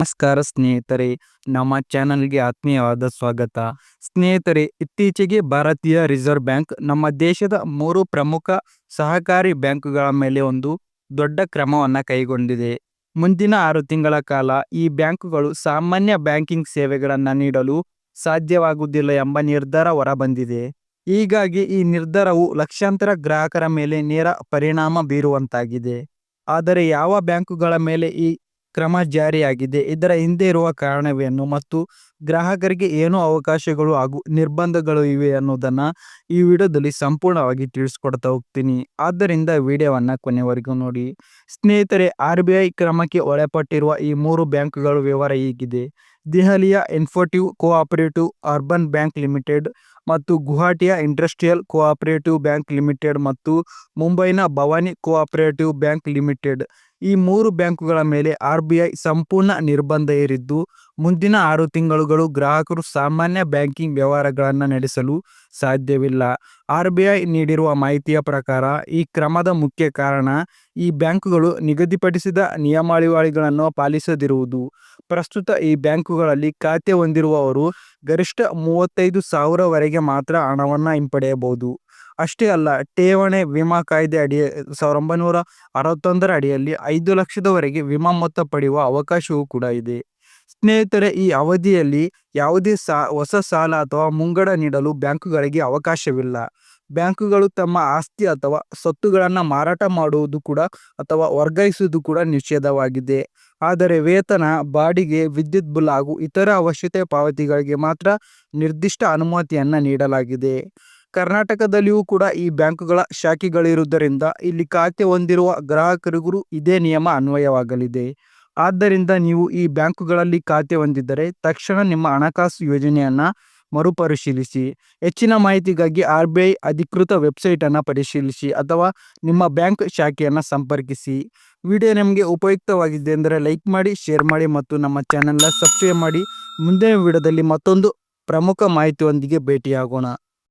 ನಮಸ್ಕಾರ ಸ್ನೇಹಿತರೆ, ನಮ್ಮ ಚಾನಲ್ಗೆ ಆತ್ಮೀಯವಾದ ಸ್ವಾಗತ. ಸ್ನೇಹಿತರೆ, ಇತ್ತೀಚೆಗೆ ಭಾರತೀಯ ರಿಸರ್ವ್ ಬ್ಯಾಂಕ್ ನಮ್ಮ ದೇಶದ ಮೂರು ಪ್ರಮುಖ ಸಹಕಾರಿ ಬ್ಯಾಂಕುಗಳ ಮೇಲೆ ಒಂದು ದೊಡ್ಡ ಕ್ರಮವನ್ನು ಕೈಗೊಂಡಿದೆ. ಮುಂದಿನ ಆರು ತಿಂಗಳ ಕಾಲ ಈ ಬ್ಯಾಂಕುಗಳು ಸಾಮಾನ್ಯ ಬ್ಯಾಂಕಿಂಗ್ ಸೇವೆಗಳನ್ನು ನೀಡಲು ಸಾಧ್ಯವಾಗುವುದಿಲ್ಲ ಎಂಬ ನಿರ್ಧಾರ ಹೊರಬಂದಿದೆ. ಹೀಗಾಗಿ ಈ ನಿರ್ಧಾರವು ಲಕ್ಷಾಂತರ ಗ್ರಾಹಕರ ಮೇಲೆ ನೇರ ಪರಿಣಾಮ ಬೀರುವಂತಾಗಿದೆ. ಆದರೆ ಯಾವ ಬ್ಯಾಂಕುಗಳ ಮೇಲೆ ಈ ಕ್ರಮ ಜಾರಿಯಾಗಿದೆ. ಇದರ ಹಿಂದೆ ಇರುವ ಕಾರಣವೇನು ಮತ್ತು ಗ್ರಾಹಕರಿಗೆ ಏನು ಅವಕಾಶಗಳು ಹಾಗೂ ನಿರ್ಬಂಧಗಳು ಇವೆ ಅನ್ನೋದನ್ನು ಈ ವಿಡಿಯೋದಲ್ಲಿ ಸಂಪೂರ್ಣವಾಗಿ ತಿಳಿಸ್ಕೊಡ್ತಾ ಹೋಗ್ತೀನಿ. ಆದ್ದರಿಂದ ವಿಡಿಯೋವನ್ನು ಕೊನೆವರೆಗೂ ನೋಡಿ. ಸ್ನೇಹಿತರೆ, ಆರ್ ಬಿ ಐ ಕ್ರಮಕ್ಕೆ ಒಳಪಟ್ಟಿರುವ ಈ ಮೂರು ಬ್ಯಾಂಕ್ಗಳ ವಿವರ ಹೀಗಿದೆ. ದೆಹಲಿಯ innovative cooperative urban bank limited ಮತ್ತು ಗುವಾಹಟಿಯ ಇಂಡಸ್ಟ್ರಿಯಲ್ ಕೋಆಪರೇಟಿವ್ ಬ್ಯಾಂಕ್ ಲಿಮಿಟೆಡ್ ಮತ್ತು ಮುಂಬೈನ ಭವಾನಿ ಕೋಆಪರೇಟಿವ್ ಬ್ಯಾಂಕ್ ಲಿಮಿಟೆಡ್. ಈ ಮೂರು ಬ್ಯಾಂಕುಗಳ ಮೇಲೆ ಆರ್ ಬಿ ಐ ಸಂಪೂರ್ಣ ನಿರ್ಬಂಧ ಹೇರಿದ್ದು ಮುಂದಿನ ಆರು ತಿಂಗಳುಗಳು ಗ್ರಾಹಕರು ಸಾಮಾನ್ಯ ಬ್ಯಾಂಕಿಂಗ್ ವ್ಯವಹಾರಗಳನ್ನು ನಡೆಸಲು ಸಾಧ್ಯವಿಲ್ಲ. ಆರ್ ಬಿ ಐ ನೀಡಿರುವ ಮಾಹಿತಿಯ ಪ್ರಕಾರ, ಈ ಕ್ರಮದ ಮುಖ್ಯ ಕಾರಣ ಈ ಬ್ಯಾಂಕುಗಳು ನಿಗದಿಪಡಿಸಿದ ನಿಯಮಾವಳಿಗಳನ್ನು ಪಾಲಿಸದಿರುವುದು. ಪ್ರಸ್ತುತ ಈ ಬ್ಯಾಂಕುಗಳಲ್ಲಿ ಖಾತೆ ಹೊಂದಿರುವವರು ಗರಿಷ್ಠ ಮೂವತ್ತೈದು ಸಾವಿರವರೆಗೆ ಮಾತ್ರ ಹಣವನ್ನು ಹಿಂಪಡೆಯಬಹುದು. ಅಷ್ಟೇ ಅಲ್ಲ, ಠೇವಣಿ ವಿಮಾ ಕಾಯ್ದೆ ಅಡಿ ಸಾವಿರದ ಒಂಬೈನೂರ ಅರವತ್ತೊಂದರ ಅಡಿಯಲ್ಲಿ ಐದು ಲಕ್ಷದವರೆಗೆ ವಿಮಾ ಮೊತ್ತ ಪಡೆಯುವ ಅವಕಾಶವೂ ಕೂಡ ಇದೆ. ಸ್ನೇಹಿತರೆ, ಈ ಅವಧಿಯಲ್ಲಿ ಯಾವುದೇ ಸಾ, ಹೊಸ ಸಾಲ ಅಥವಾ ಮುಂಗಡ ನೀಡಲು ಬ್ಯಾಂಕುಗಳಿಗೆ ಅವಕಾಶವಿಲ್ಲ. ಬ್ಯಾಂಕುಗಳು ತಮ್ಮ ಆಸ್ತಿ ಅಥವಾ ಸ್ವತ್ತುಗಳನ್ನು ಮಾರಾಟ ಮಾಡುವುದು ಕೂಡ ಅಥವಾ ವರ್ಗಾಯಿಸುವುದು ಕೂಡ ನಿಷೇಧವಾಗಿದೆ. ಆದರೆ ವೇತನ, ಬಾಡಿಗೆ, ವಿದ್ಯುತ್ ಬಿಲ್ ಹಾಗೂ ಇತರ ಅವಶ್ಯತೆ ಪಾವತಿಗಳಿಗೆ ಮಾತ್ರ ನಿರ್ದಿಷ್ಟ ಅನುಮತಿಯನ್ನು ನೀಡಲಾಗಿದೆ. ಕರ್ನಾಟಕದಲ್ಲಿಯೂ ಕೂಡ ಈ ಬ್ಯಾಂಕುಗಳ ಶಾಖೆಗಳಿರುವುದರಿಂದ ಇಲ್ಲಿ ಖಾತೆ ಹೊಂದಿರುವ ಗ್ರಾಹಕರಿಗೂ ಇದೇ ನಿಯಮ ಅನ್ವಯವಾಗಲಿದೆ. ಆದ್ದರಿಂದ ನೀವು ಈ ಬ್ಯಾಂಕುಗಳಲ್ಲಿ ಖಾತೆ ಹೊಂದಿದ್ದರೆ ತಕ್ಷಣ ನಿಮ್ಮ ಹಣಕಾಸು ಯೋಜನೆಯನ್ನು ಮರುಪರಿಶೀಲಿಸಿ. ಹೆಚ್ಚಿನ ಮಾಹಿತಿಗಾಗಿ ಆರ್ ಬಿ ಐ ಅಧಿಕೃತ ವೆಬ್ಸೈಟನ್ನು ಪರಿಶೀಲಿಸಿ ಅಥವಾ ನಿಮ್ಮ ಬ್ಯಾಂಕ್ ಶಾಖೆಯನ್ನು ಸಂಪರ್ಕಿಸಿ. ವಿಡಿಯೋ ನಿಮಗೆ ಉಪಯುಕ್ತವಾಗಿದೆ ಅಂದರೆ ಲೈಕ್ ಮಾಡಿ, ಶೇರ್ ಮಾಡಿ ಮತ್ತು ನಮ್ಮ ಚಾನಲ್ನ ಸಬ್ಸ್ಕ್ರೈಬ್ ಮಾಡಿ. ಮುಂದಿನ ವಿಡಿಯೋದಲ್ಲಿ ಮತ್ತೊಂದು ಪ್ರಮುಖ ಮಾಹಿತಿಯೊಂದಿಗೆ ಭೇಟಿಯಾಗೋಣ.